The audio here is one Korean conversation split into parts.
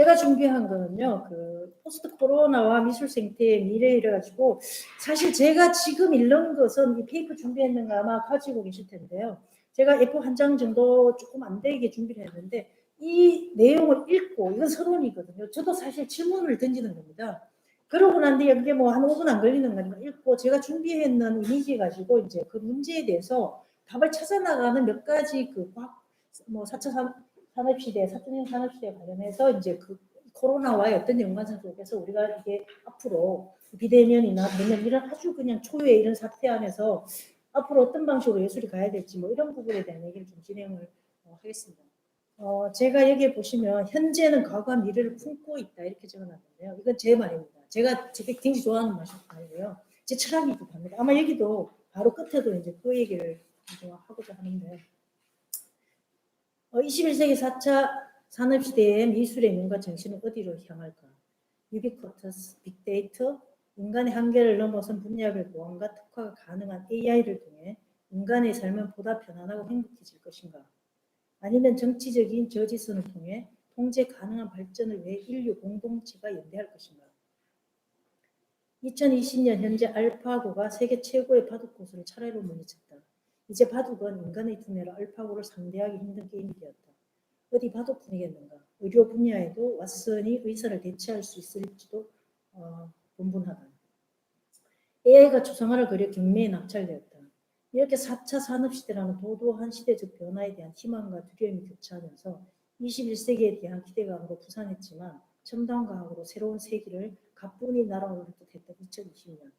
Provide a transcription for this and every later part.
제가 준비한 거는요, 그 포스트 코로나와 미술 생태의 미래 이래가지고 사실 제가 지금 읽는 것은 이 페이퍼 준비했는 거 아마 가지고 계실 텐데요. 제가 A4 한 장 정도 조금 안 되게 준비를 했는데 이 내용을 읽고 이건 서론이거든요. 저도 사실 질문을 던지는 겁니다. 그러고 난 뒤에 그게 뭐 한 5분 안 걸리는 거니까 읽고 제가 준비했는 이미지 가지고 이제 그 문제에 대해서 답을 찾아 나가는 몇 가지 그 과학 뭐 4차 산- 산업시대, 4.0 산업시대 관련해서 이제 그 코로나와의 어떤 연관성 속에서 우리가 이게 앞으로 비대면이나 대면 이런 아주 그냥 초유의 이런 사태 안에서 앞으로 어떤 방식으로 예술이 가야 될지 뭐 이런 부분에 대한 얘기를 좀 진행을 어, 하겠습니다. 어, 제가 여기에 보시면 현재는 과거와 미래를 품고 있다 이렇게 적어놨는데요. 이건 제 말입니다. 제가 되게 굉장히 좋아하는 말이고요. 제 철학이기도 합니다. 아마 여기도 바로 끝에도 이제 그 얘기를 하고자 하는데 어, 21세기 4차 산업시대의 미술의 눈과 정신은 어디로 향할까? 유비쿼터스, 빅데이터, 인간의 한계를 넘어선 분야별 보안과 특화가 가능한 AI를 통해 인간의 삶은 보다 편안하고 행복해질 것인가? 아니면 정치적인 저지선을 통해 통제 가능한 발전을 위해 인류 공동체가 연대할 것인가? 2020년 현재 알파고가 세계 최고의 바둑 고수를 차례로 물리쳤다. 이제 바둑은 인간의 두뇌로 알파고를 상대하기 힘든 게임이 되었다. 어디 바둑뿐이겠는가? 의료 분야에도 왓슨이 의사를 대체할 수 있을지도 어, 분분하다. AI가 초상화를 그려 경매에 낙찰되었다. 이렇게 4차 산업시대라는 도도한 시대적 변화에 대한 희망과 두려움이 교차하면서 21세기에 대한 기대감으로 부산했지만 첨단 과학으로 새로운 세기를 가뿐히 날아오를 듯했던 2020년.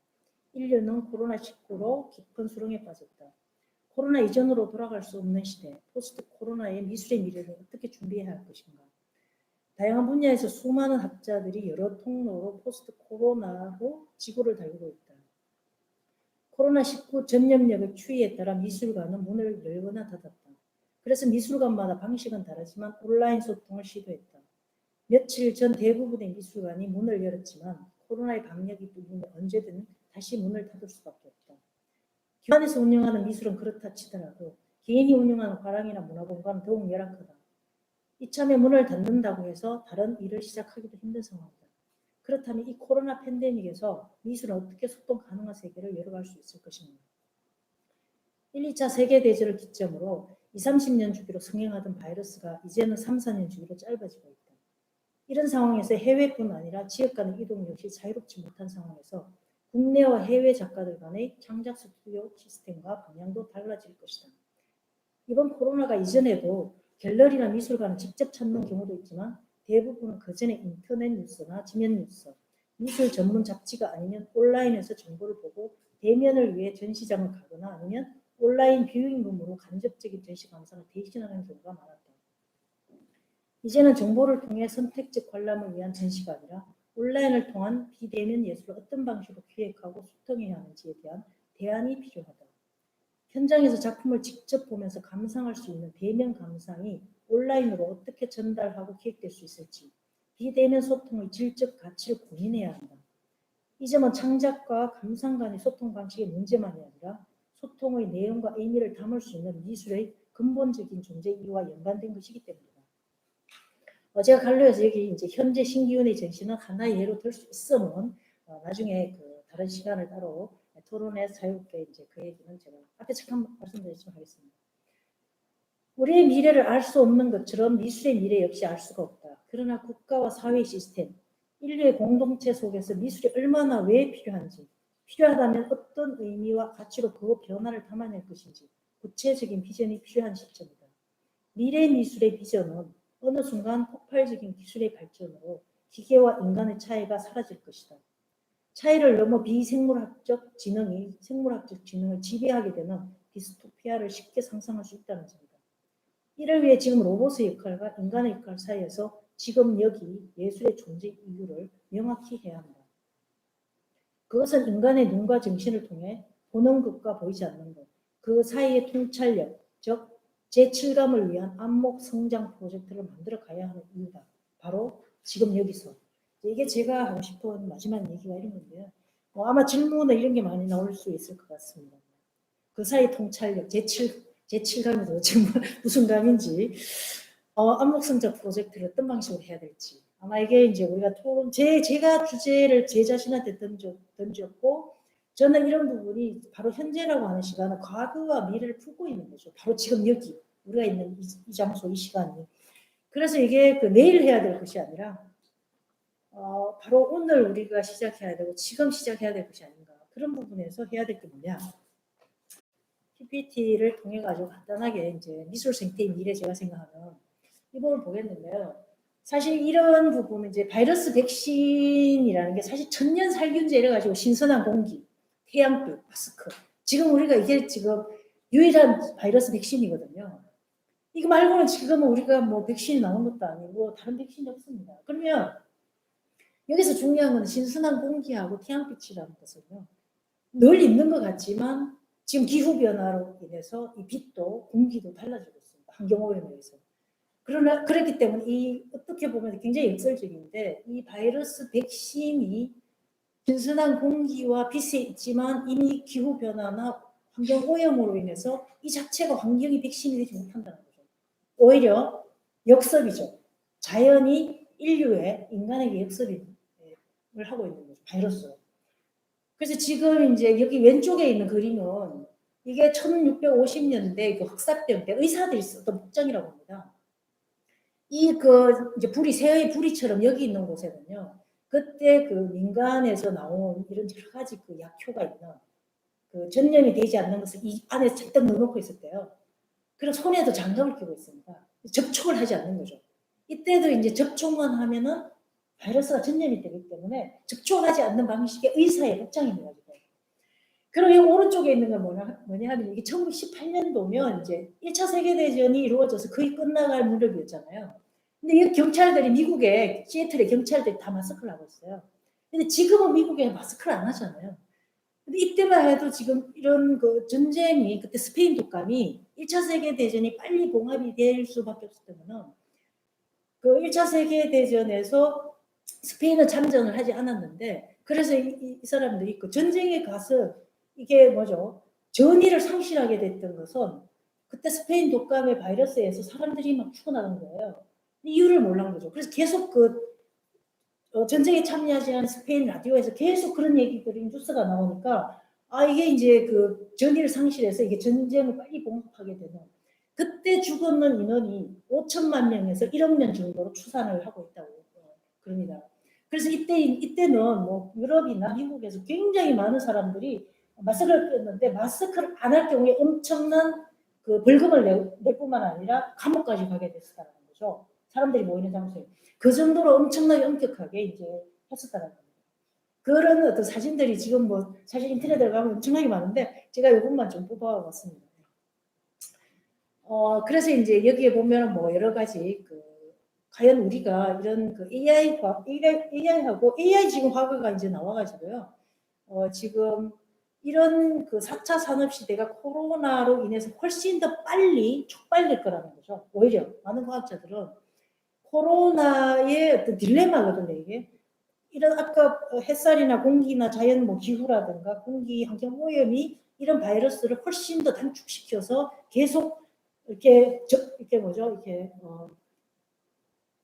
인류는 코로나19로 깊은 수렁에 빠졌다. 코로나 이전으로 돌아갈 수 없는 시대, 포스트 코로나의 미술의 미래를 어떻게 준비해야 할 것인가? 다양한 분야에서 수많은 학자들이 여러 통로로 포스트 코로나로 지구를 달리고 있다. 코로나19 전염력의 추이에 따라 미술관은 문을 열거나 닫았다. 그래서 미술관마다 방식은 다르지만 온라인 소통을 시도했다. 며칠 전 대부분의 미술관이 문을 열었지만 코로나의 방역이 뚫리면 언제든 다시 문을 닫을 수밖에 기관에서 운영하는 미술은 그렇다 치더라도 개인이 운영하는 화랑이나 문화공간은 더욱 열악하다. 이참에 문을 닫는다고 해서 다른 일을 시작하기도 힘든 상황이다. 그렇다면 이 코로나 팬데믹에서 미술은 어떻게 소통 가능한 세계를 열어갈 수 있을 것인가? 1, 2차 세계대전을 기점으로 2, 30년 주기로 성행하던 바이러스가 이제는 3, 4년 주기로 짧아지고 있다. 이런 상황에서 해외뿐 아니라 지역 간의 이동 역시 자유롭지 못한 상황에서 국내와 해외 작가들 간의 창작 스튜디오 시스템과 방향도 달라질 것이다. 이번 코로나가 이전에도 갤러리나 미술관을 직접 찾는 경우도 있지만 대부분은 그 전에 인터넷 뉴스나 지면 뉴스, 미술 전문 잡지가 아니면 온라인에서 정보를 보고 대면을 위해 전시장을 가거나 아니면 온라인 뷰잉룸으로 간접적인 전시 감상을 대신하는 경우가 많았다. 이제는 정보를 통해 선택적 관람을 위한 전시가 아니라 온라인을 통한 비대면 예술을 어떤 방식으로 기획하고 소통해야 하는지에 대한 대안이 필요하다. 현장에서 작품을 직접 보면서 감상할 수 있는 대면 감상이 온라인으로 어떻게 전달하고 기획될 수 있을지 비대면 소통의 질적 가치를 고민해야 한다. 이 점은 창작과 감상 간의 소통 방식의 문제만이 아니라 소통의 내용과 의미를 담을 수 있는 미술의 근본적인 존재 이유와 연관된 것이기 때문이다. 어, 제가 갈로에서 여기 이제 현재 신기훈의 전시는 하나의 예로 들 수 있으면 어, 나중에 그 다른 시간을 따로 토론에 자유롭게 이제 그 얘기는 제가 앞에 잠깐 말씀드리도록 하겠습니다. 우리의 미래를 알 수 없는 것처럼 미술의 미래 역시 알 수가 없다. 그러나 국가와 사회 시스템, 인류의 공동체 속에서 미술이 얼마나 왜 필요한지, 필요하다면 어떤 의미와 가치로 그 변화를 담아낼 것인지 구체적인 비전이 필요한 시점이다. 미래 미술의 비전은 어느 순간 폭발적인 기술의 발전으로 기계와 인간의 차이가 사라질 것이다. 차이를 넘어 비생물학적 지능이 생물학적 지능을 지배하게 되는 디스토피아를 쉽게 상상할 수 있다는 점이다. 이를 위해 지금 로봇의 역할과 인간의 역할 사이에서 지금 여기 예술의 존재 이유를 명확히 해야 한다. 그것은 인간의 눈과 정신을 통해 보는 것과 보이지 않는 것, 그 사이의 통찰력, 즉 제7감을 위한 안목 성장 프로젝트를 만들어 가야 하는 이유다. 바로 지금 여기서. 이게 제가 하고 싶은 마지막 얘기가 이런 건데요. 뭐 아마 질문에 이런 게 많이 나올 수 있을 것 같습니다. 그 사이 통찰력, 제7, 제7감이 도대체 뭐 무슨 감인지, 어, 안목 성장 프로젝트를 어떤 방식으로 해야 될지, 아마 이게 이제 우리가 토론 제 제가 주제를 제 자신한테 던져 던졌고 저는 이런 부분이 바로 현재라고 하는 시간은 과거와 미래를 풀고 있는 거죠. 바로 지금 여기 우리가 있는 이, 이 장소 이 시간이. 그래서 이게 그 내일 해야 될 것이 아니라 어, 바로 오늘 우리가 시작해야 되고 지금 시작해야 될 것이 아닌가 그런 부분에서 해야 될 게 뭐냐 PPT를 통해 가지고 간단하게 이제 미술 생태의 미래 제가 생각하면 이 부분을 보겠는데요. 사실 이런 부분은 이제 바이러스 백신이라는 게 사실 천년 살균제 이래 가지고 신선한 공기, 태양빛, 마스크. 지금 우리가 이게 지금 유일한 바이러스 백신이거든요. 이거 말고는 지금은 우리가 뭐 백신이 나온 것도 아니고 다른 백신이 없습니다. 그러면 여기서 중요한 건 신선한 공기하고 태양빛이라는 것은요. 늘 있는 것 같지만 지금 기후 변화로 인해서 이 빛도 공기도 달라지고 있습니다. 환경 오염에 의해서. 그러나 그렇기 때문에 이 어떻게 보면 굉장히 역설적인데 이 바이러스 백신이 신선한 공기와 빛에 있지만 이미 기후 변화나 환경 오염으로 인해서 이 자체가 환경이 백신이 되지 못한다는 거죠. 오히려 역습이죠. 자연이 인류의 인간에게 역습을 하고 있는 거죠. 바이러스. 그래서 지금 이제 여기 왼쪽에 있는 그림은 이게 1650년대 그 흑사병 때 의사들이 썼던 복장이라고 합니다. 이 그 이제 불이 새의 불이처럼 여기 있는 곳에는요. 그때 그 민간에서 나온 이런 여러 가지 그 약효가 있는 그 전염이 되지 않는 것을 이 안에 잔뜩 넣어놓고 있었대요. 그럼 손에도 장갑을 끼고 있습니다. 접촉을 하지 않는 거죠. 이때도 이제 접촉만 하면은 바이러스가 전염이 되기 때문에 접촉하지 않는 방식의 의사의 복장입니다. 지금. 그럼 이 오른쪽에 있는 건 뭐냐, 뭐냐 하면 이게 1918년도면 이제 1차 세계대전이 이루어져서 거의 끝나갈 무렵이었잖아요. 근데 이 경찰들이 미국에 시애틀의 경찰들이 다 마스크를 하고 있어요. 근데 지금은 미국에 마스크를 안 하잖아요. 근데 이때만 해도 지금 이런 그 전쟁이 그때 스페인 독감이 1차 세계 대전이 빨리 봉합이 될 수밖에 없었다면은 그 1차 세계 대전에서 스페인은 참전을 하지 않았는데 그래서 이, 이, 이 사람들이 그 전쟁에 가서 이게 뭐죠? 전의를 상실하게 됐던 것은 그때 스페인 독감의 바이러스에서 사람들이 막 죽어나는 거예요. 이유를 몰란 거죠. 그래서 계속 그 어, 전쟁에 참여하지 않은 스페인 라디오에서 계속 그런 얘기들이 뉴스가 나오니까 아 이게 이제 그 전의를 상실해서 이게 전쟁을 빨리 봉합하게 되는 그때 죽었는 인원이 5천만 명에서 1억 명 정도로 추산을 하고 있다고 그럽니다. 그래서 이때 이때는 뭐 유럽이나 미국에서 굉장히 많은 사람들이 마스크를 꼈는데 마스크를 안 할 경우에 엄청난 그 벌금을 낼, 낼 뿐만 아니라 감옥까지 가게 됐었다는 거죠. 사람들이 모이는 장소에 그 정도로 엄청나게 엄격하게 이제 했었다는 겁니다. 그런 어떤 사진들이 지금 뭐 사실 인터넷에 가면 엄청나게 많은데 제가 이것만 좀 뽑아봤습니다. 어 그래서 이제 여기에 보면 뭐 여러 가지 그 과연 우리가 이런 그 AI 과 AI하고 AI 지금 화가가 이제 나와가지고요. 어 지금 이런 그 4차 산업 시대가 코로나로 인해서 훨씬 더 빨리 촉발될 거라는 거죠. 오히려 많은 과학자들은 코로나의 어떤 딜레마거든요, 이게. 이런 아까 햇살이나 공기나 자연 뭐 기후라든가 공기 환경 오염이 이런 바이러스를 훨씬 더 단축시켜서 계속 이렇게 저, 이렇게 뭐죠? 이렇게 어,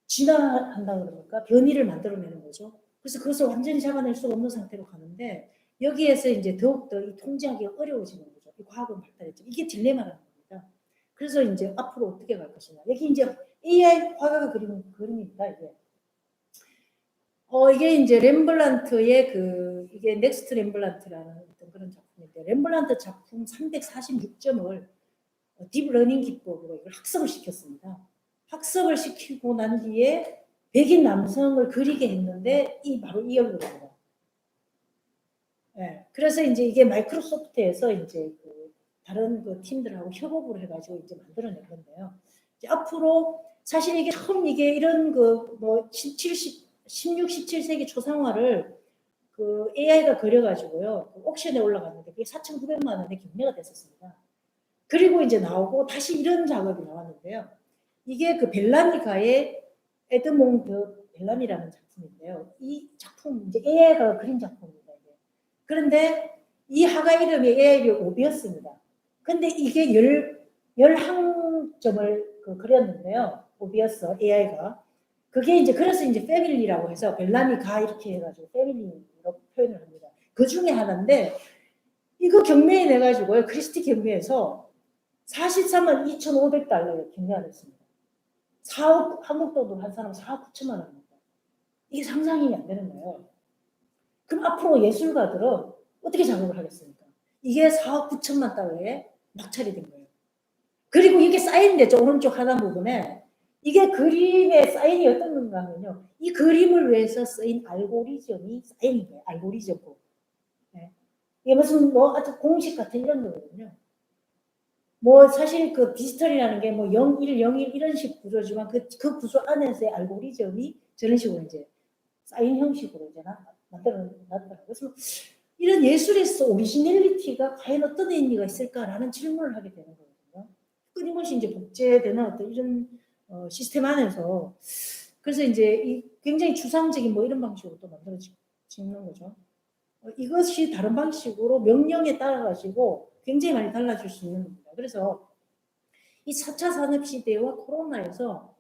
진화한다 그러니까 변이를 만들어내는 거죠. 그래서 그것을 완전히 잡아낼 수 없는 상태로 가는데 여기에서 이제 더욱더 이 통제하기가 어려워지는 거죠. 이 과학은 발달했죠. 이게 딜레마라는 겁니다. 그래서 이제 앞으로 어떻게 갈 것이냐. 여기 이제 AI 화가가 그린 그림입니다. 이게. 어, 이게 이제 렘블란트의 그, 이게 넥스트 렘블란트라는 어떤 그런 작품인데, 렘블란트 작품 346점을 딥러닝 기법으로 이걸 학습을 시켰습니다. 학습을 시키고 난 뒤에 백인 남성을 그리게 했는데, 이 바로 이 얼굴입니다. 네, 그래서 이제 이게 마이크로소프트에서 이제 그 다른 그 팀들하고 협업을 해가지고 이제 만들어낸 건데요. 이제 앞으로 사실 이게 처음 이게 이런 그뭐 70, 16, 17세기 초상화를 그 AI가 그려가지고요. 그 옥션에 올라갔는데 그게 4,900만 원에 경매가 됐었습니다. 그리고 이제 나오고 다시 이런 작업이 나왔는데요. 이게 그 벨라니가의 에드몽드 벨라미라는 작품인데요. 이 작품 이제 AI가 그린 작품입니다. 그런데 이 화가 이름이 AI 오비였습니다. 근데 이게 열, 열항점을 그 그렸는데요. 오비어스 AI가 그게 이제 그래서 이제 패밀리라고 해서 벨람이 가 이렇게 해가지고 패밀리로 표현을 합니다. 그 중에 하나인데 이거 경매에 내 가지고요 크리스티 경매에서 43만 2,500달러에 경매를 했습니다. 4억 한국 돈으로 한 사람 4억 9천만 원입니다. 이게 상상이 안 되는 거예요. 그럼 앞으로 예술가들은 어떻게 작업을 하겠습니까? 이게 4억 9천만 달러에 낙찰이 된 거예요. 그리고 이게 사인됐죠. 오른쪽 하단 부분에. 이게 그림의 사인이 어떤 건가 하면요. 이 그림을 위해서 쓰인 알고리즘이 사인인 거예요. 알고리즘고. 네. 이게 무슨 뭐 아주 공식 같은 이런 거거든요. 뭐 사실 그 디지털이라는 게 뭐 0, 1, 0, 1 이런 식 구조지만 그, 그 구조 안에서의 알고리즘이 저런 식으로 이제 사인 형식으로 이제 나, 만들어 놨더라고요. 그래서 이런 예술에서 오리지널리티가 과연 어떤 의미가 있을까라는 질문을 하게 되는 거거든요. 끊임없이 이제 복제되는 어떤 이런 어, 시스템 안에서 그래서 이제 이 굉장히 추상적인 뭐 이런 방식으로 또 만들어지는 거죠. 어, 이것이 다른 방식으로 명령에 따라 가지고 굉장히 많이 달라질 수 있는 겁니다. 그래서 이 4차 산업 시대와 코로나에서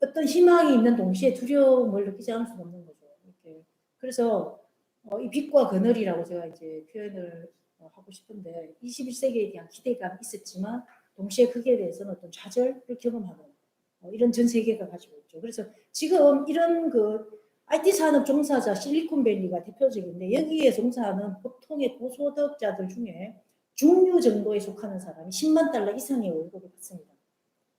어떤 희망이 있는 동시에 두려움을 느끼지 않을 수가 없는 거죠. 이렇게. 그래서 어, 이 빛과 그늘이라고 제가 이제 표현을 어, 하고 싶은데 21세기에 대한 기대감이 있었지만 동시에 그에 대해서는 어떤 좌절을 경험하는 어, 이런 전 세계가 가지고 있죠. 그래서 지금 이런 그 IT 산업 종사자 실리콘밸리가 대표적인데 여기에 종사하는 보통의 고소득자들 중에 중류 정도에 속하는 사람이 10만 달러 이상의 월급을 받습니다.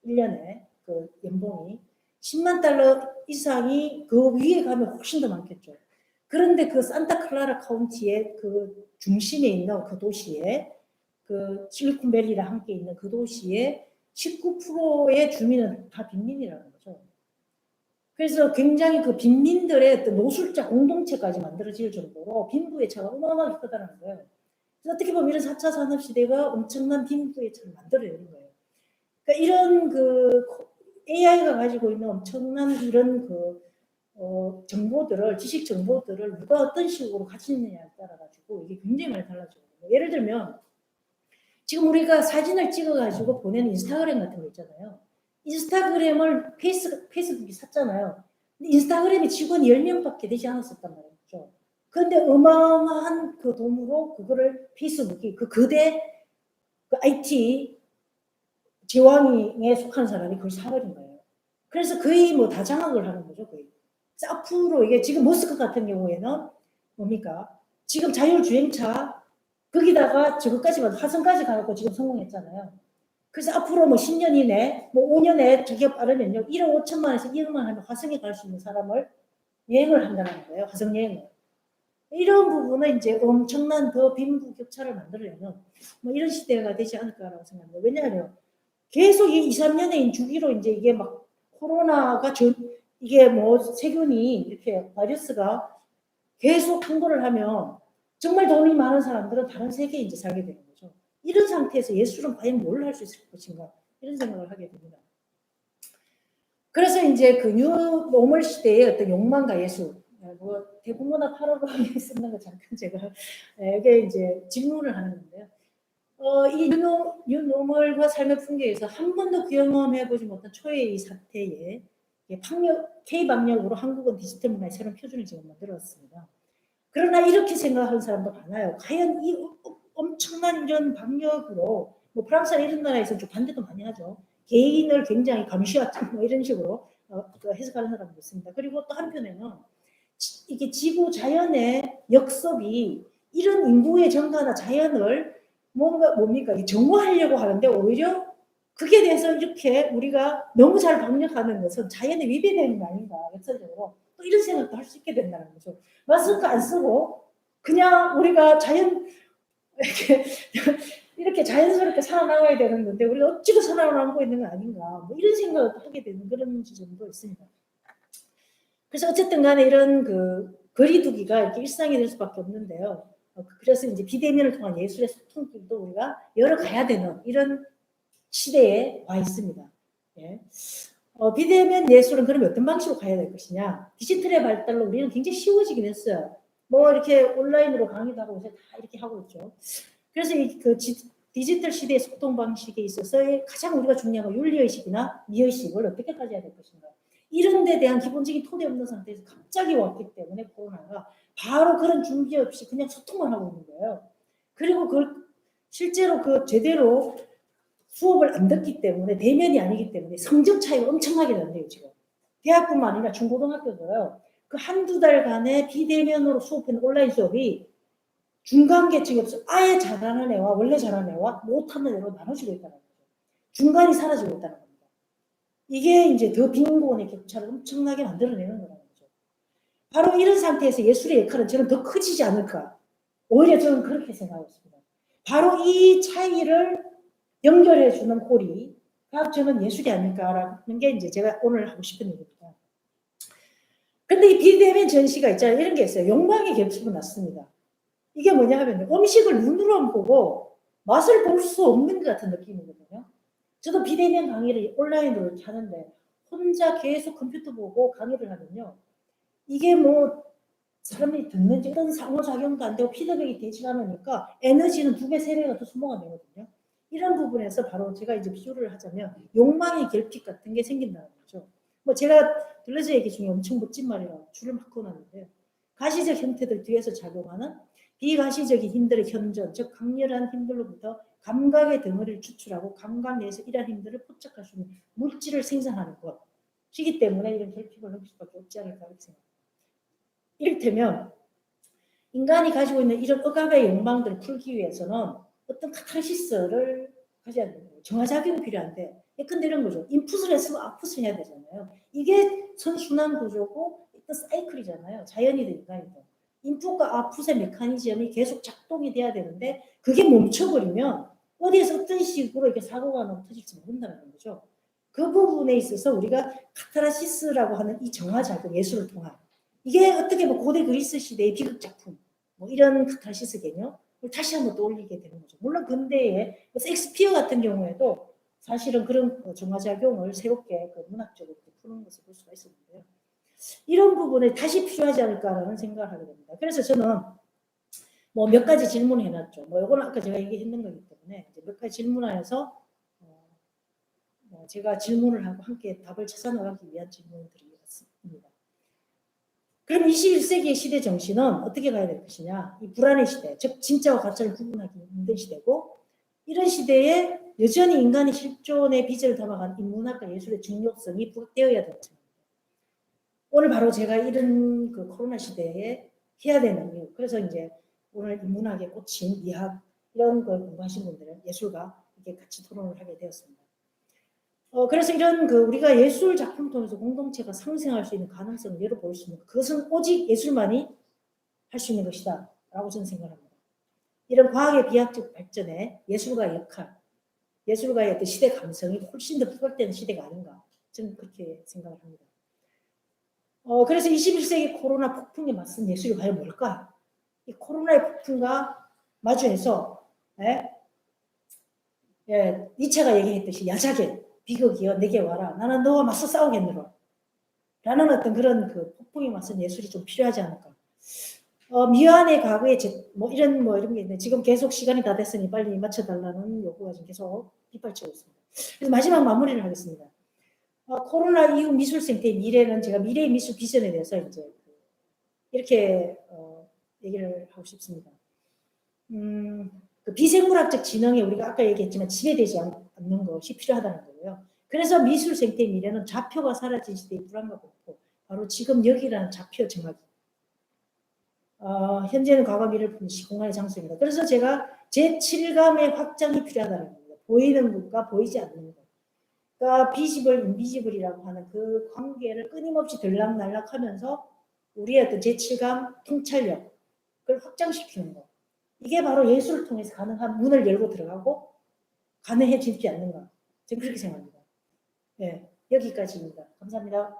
1년에 그 연봉이 10만 달러 이상이 그 위에 가면 훨씬 더 많겠죠. 그런데 그 산타클라라 카운티의 그 중심에 있는 그 도시에 그 실리콘밸리랑 함께 있는 그 도시에 19%의 주민은 다 빈민이라는 거죠. 그래서 굉장히 그 빈민들의 노술자 공동체까지 만들어질 정도로 빈부의 차가 어마어마하게 크다는 거예요. 그래서 어떻게 보면 이런 4차 산업 시대가 엄청난 빈부의 차를 만들어내는 거예요. 그러니까 이런 그 AI가 가지고 있는 엄청난 이런 그 어, 정보들을 지식 정보들을 누가 어떤 식으로 가지느냐에 따라 가지고 이게 굉장히 많이 달라져요. 예를 들면 지금 우리가 사진을 찍어 가지고 보내는 인스타그램 같은 거 있잖아요. 인스타그램을 페이스, 페이스북이 샀잖아요. 인스타그램이 직원 10명 밖에 되지 않았었단 말이죠. 그런데 어마어마한 그 돈으로 그거를 페이스북이 그 거대 그 IT 제왕에 속한 사람이 그걸 사버린 거예요. 그래서 거의 뭐 다 장악을 하는 거죠, 거의. 앞으로 이게 지금 머스크 같은 경우에는 뭡니까? 지금 자율주행차 거기다가 저거까지 화성까지 가고 지금 성공했잖아요. 그래서 앞으로 뭐 10년 이내, 뭐 5년에 저게 빠르면요. 1억 5천만에서 2억만 하면 화성에 갈 수 있는 사람을 여행을 한다는 거예요. 화성 여행을. 이런 부분은 이제 엄청난 더 빈부 격차를 만들려면 뭐 이런 시대가 되지 않을까라고 생각합니다. 왜냐하면 계속 이 2, 3년의 주기로 이제 이게 막 코로나가 전, 이게 뭐 세균이 이렇게 바이러스가 계속 통보를 하면 정말 돈이 많은 사람들은 다른 세계에 이제 살게 되는 거죠. 이런 상태에서 예술은 과연 뭘 할 수 있을 것인가 이런 생각을 하게 됩니다. 그래서 이제 그 뉴노멀 시대의 어떤 욕망과 예술 뭐 대부분나 8월호에 쓰는 거 잠깐 제가 이게 이제 질문을 하는 건데요. 어, 이 뉴노, 뉴노멀과 삶의 풍경에서 한 번도 경험해보지 못한 초의 이 사태에 방역, K-방역으로 한국은 디지털 문화의 새로운 표준을 지금 만들었습니다. 그러나 이렇게 생각하는 사람도 많아요. 과연 이 엄청난 이런 방역으로 뭐 프랑스나 이런 나라에서 좀 반대도 많이 하죠. 개인을 굉장히 감시하자 뭐 이런 식으로 어, 해석하는 사람도 있습니다. 그리고 또 한편에는 이게 지구 자연의 역섭이 이런 인구의 증가나 자연을 뭔가 뭡니까 정화하려고 하는데 오히려 그게 대해서 이렇게 우리가 너무 잘 방역하는 것은 자연에 위배되는 거 아닌가 역설적으로 또 이런 생각도 할 수 있게 된다는 거죠. 마스크 안 쓰고 그냥 우리가 자연 이렇게 이렇게 자연스럽게 살아나가야 되는 건데 우리가 억지로 살아남고 있는 거 아닌가 뭐 이런 생각을 하게 되는 그런 지점도 있습니다. 그래서 어쨌든 간에 이런 그 거리두기가 이렇게 일상이 될 수밖에 없는데요. 어, 그래서 이제 비대면을 통한 예술의 소통길도 우리가 열어가야 되는 이런 시대에 와 있습니다. 예. 어, 비대면 예술은 그럼 어떤 방식으로 가야 될 것이냐? 디지털의 발달로 우리는 굉장히 쉬워지긴 했어요. 뭐 이렇게 온라인으로 강의도 하고 요새 다 이렇게 하고 있죠. 그래서 이그 디지털 시대의 소통 방식에 있어서 가장 우리가 중요한 건 윤리의식이나 미의식을 어떻게 가져야 될 것인가. 이런 데 대한 기본적인 토대 없는 상태에서 갑자기 왔기 때문에 코로나가 바로 그런 준비 없이 그냥 소통만 하고 있는 거예요. 그리고 그걸 실제로 그 제대로 수업을 안 듣기 때문에 대면이 아니기 때문에 성적 차이가 엄청나게 난대요 지금. 대학뿐만 아니라 중고등학교도요. 그 한두 달간의 비대면으로 수업한 온라인 수업이 중간 계층이 없어 아예 잘하는 애와 원래 잘하는 애와 못하는 애로 나눠지고 있다는 거죠. 중간이 사라지고 있다는 겁니다. 이게 이제 더 빈곤의 격차를 엄청나게 만들어내는 거라는 거죠. 바로 이런 상태에서 예술의 역할은 저는 더 커지지 않을까. 오히려 저는 그렇게 생각하고 있습니다. 바로 이 차이를 연결해 주는 홀이가 저는 예술이 아닐까라는 게 이제 제가 오늘 하고 싶은 얘기입니다. 근데 이 비대면 전시가 있잖아요. 이런 게 있어요. 욕망의 결핍은 났습니다. 이게 뭐냐 하면 음식을 눈으로만 보고 맛을 볼 수 없는 것 같은 느낌이거든요. 저도 비대면 강의를 온라인으로 하는데 혼자 계속 컴퓨터 보고 강의를 하면요. 이게 뭐 사람들이 듣는지 어떤 상호작용도 안 되고 피드백이 되지 않으니까 에너지는 두 배, 세 배가 더 소모가 되거든요. 이런 부분에서 바로 제가 이제 비유를 하자면 욕망의 결핍 같은 게 생긴다는 거죠. 뭐 제가 들레즈 얘기 중에 엄청 멋진 말이라 줄을 막 꺼놨는데 가시적 형태들 뒤에서 작용하는 비가시적인 힘들의 현전, 즉 강렬한 힘들로부터 감각의 덩어리를 추출하고 감각 내에서 이러한 힘들을 포착할 수 있는 물질을 생산하는 것이기 때문에 이런 결핍을 느낄 수밖에 없지 않을까 생각합니다. 이를테면 인간이 가지고 있는 이런 억압의 욕망들을 풀기 위해서는 어떤 카타르시스를 가져야 되는 거예요. 정화작용이 필요한데 근데 이런 거죠. 인풋을 했으면 아웃풋을 해야 되잖아요. 이게 선순환 구조고 어떤 사이클이잖아요. 자연이든 인간이든. 인풋과 아웃풋의 메커니즘이 계속 작동이 돼야 되는데 그게 멈춰버리면 어디에서 어떤 식으로 이렇게 사고가 너무 터질지 모른다는 거죠. 그 부분에 있어서 우리가 카타라시스라고 하는 이 정화작용 예술을 통한 이게 어떻게 뭐 고대 그리스 시대의 비극 작품 뭐 이런 카타르시스 개념을 다시 한번 떠올리게 되는 거죠. 물론 근대의 뭐 섹스피어 같은 경우에도 사실은 그런 그 정화작용을 새롭게 그 문학적으로 푸는 것을 볼 수가 있었는데요. 이런 부분에 다시 필요하지 않을까라는 생각을 하게 됩니다. 그래서 저는 뭐 몇 가지 질문을 해놨죠. 뭐 이거는 아까 제가 얘기했는 거기 때문에 이제 몇 가지 질문하여서 어, 뭐 제가 질문을 하고 함께 답을 찾아 나가기 위한 질문을 드리겠습니다. 그럼 21세기의 시대 정신은 어떻게 가야 될 것이냐? 이 불안의 시대, 즉 진짜와 가짜를 구분하기 힘든 시대고 이런 시대에 여전히 인간의 실존의 빚을 담아간 인문학과 예술의 중요성이 부각되어야 된다. 오늘 바로 제가 이런 그 코로나 시대에 해야 되는 이유. 그래서 이제 오늘 인문학에 꽂힌 미학 이런 걸 공부하신 분들은 예술가 이렇게 같이 토론을 하게 되었습니다. 어, 그래서 이런 그 우리가 예술 작품 통해서 공동체가 상생할 수 있는 가능성을 열어볼 수 있는 그것은 오직 예술만이 할 수 있는 것이다. 라고 저는 생각합니다. 이런 과학의 비약적 발전에 예술가의 역할, 예술가의 어떤 시대 감성이 훨씬 더 부각되는 시대가 아닌가. 저는 그렇게 생각을 합니다. 어, 그래서 21세기 코로나 폭풍에 맞선 예술이 과연 뭘까? 이 코로나의 폭풍과 마주해서, 예? 예, 니체가 얘기했듯이 야자게, 비극이여, 내게 와라. 나는 너와 맞서 싸우겠노라. 라는 어떤 그런 그 폭풍에 맞선 예술이 좀 필요하지 않을까. 어, 미완의 과거에 제, 뭐 이런 뭐 이런 게 있는데 지금 계속 시간이 다 됐으니 빨리 맞춰달라는 요구가 지금 계속 빗발치고 있습니다. 그래서 마지막 마무리를 하겠습니다. 어, 코로나 이후 미술 생태의 미래는 제가 미래의 미술 비전에 대해서 이제 이렇게 어, 얘기를 하고 싶습니다. 음, 그 비생물학적 지능에 우리가 아까 얘기했지만 지배되지 않는 것이 필요하다는 거고요. 그래서 미술 생태의 미래는 좌표가 사라진 시대의 불안과 공포, 바로 지금 여기라는 좌표 정하기. 어, 현재는 과거 미래를 푸는 시공간의 장소입니다. 그래서 제가 제 7감의 확장이 필요하다는 겁니다. 보이는 것과 보이지 않는 것. 그러니까 비지블, 인비지블이라고 하는 그 관계를 끊임없이 들락날락하면서 우리의 어떤 제7감 통찰력, 그걸 확장시키는 것. 이게 바로 예술을 통해서 가능한 문을 열고 들어가고 가능해지지 않는가. 저는 그렇게 생각합니다. 네, 여기까지입니다. 감사합니다.